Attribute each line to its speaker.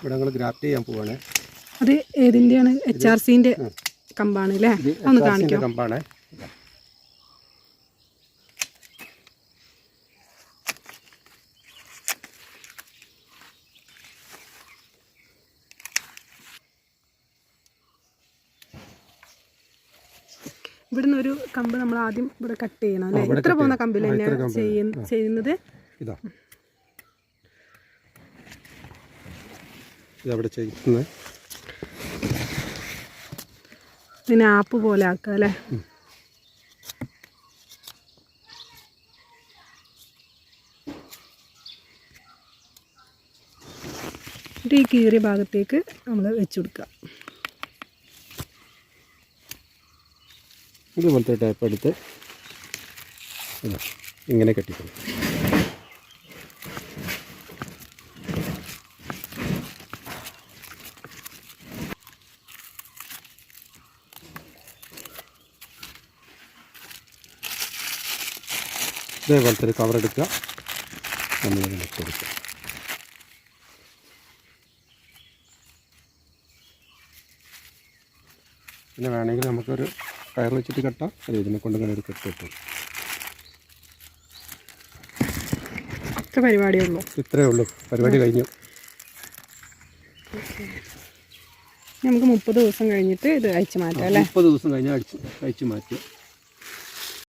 Speaker 1: ഇവിടെ ഞങ്ങൾ ഗ്രാഫ്റ്റ് ചെയ്യാൻ പോവാണ്.
Speaker 2: അത് ഏതിന്റെയാണ് എച്ച് ആർ സിന്റെ കമ്പാണ് അല്ലേ? ഒന്ന് കാണിക്കാം.
Speaker 1: കമ്പാണ്.
Speaker 2: ഇവിടുന്ന് ഒരു കമ്പ് നമ്മൾ ആദ്യം ഇവിടെ കട്ട് ചെയ്യണം അല്ലേ? ഇത്ര പോകുന്ന. കമ്പിൽ തന്നെയാണ് ചെയ്യുന്നത്.
Speaker 1: ഇതാ. ഇതവിടെ ചെയ്യുന്നത്
Speaker 2: പിന്നെ ആപ്പ് പോലെ ആക്കുക അല്ലേ? ഈ കീറിയ ഭാഗത്തേക്ക് നമ്മൾ വെച്ചു കൊടുക്കുക.
Speaker 1: ഇതുപോലത്തെ ടൈപ്പ് എടുത്ത് ഇങ്ങനെ കെട്ടിക്കണം ഇതേപോലത്തെ ഒരു കവറെടുക്കുക നമ്മളിങ്ങനെ ഇട്ട് കൊടുക്കുക. പിന്നെ വേണമെങ്കിൽ നമുക്കൊരു കയർ വെച്ചിട്ട് കെട്ടാം. അല്ലെങ്കിൽ ഇതിനെ കൊണ്ട് ഇങ്ങനെ ഒരു കെട്ട് കിട്ടും
Speaker 2: ഇത്ര പരിപാടിയേ ഉള്ളൂ
Speaker 1: ഇത്രയേ ഉള്ളൂ. പരിപാടി കഴിഞ്ഞു.
Speaker 2: നമുക്ക് മുപ്പത് ദിവസം കഴിഞ്ഞിട്ട് ഇത് അയച്ചു മാറ്റാം അല്ലേ?
Speaker 1: മുപ്പത് ദിവസം കഴിഞ്ഞാൽ അടിച്ച് അയച്ചു മാറ്റി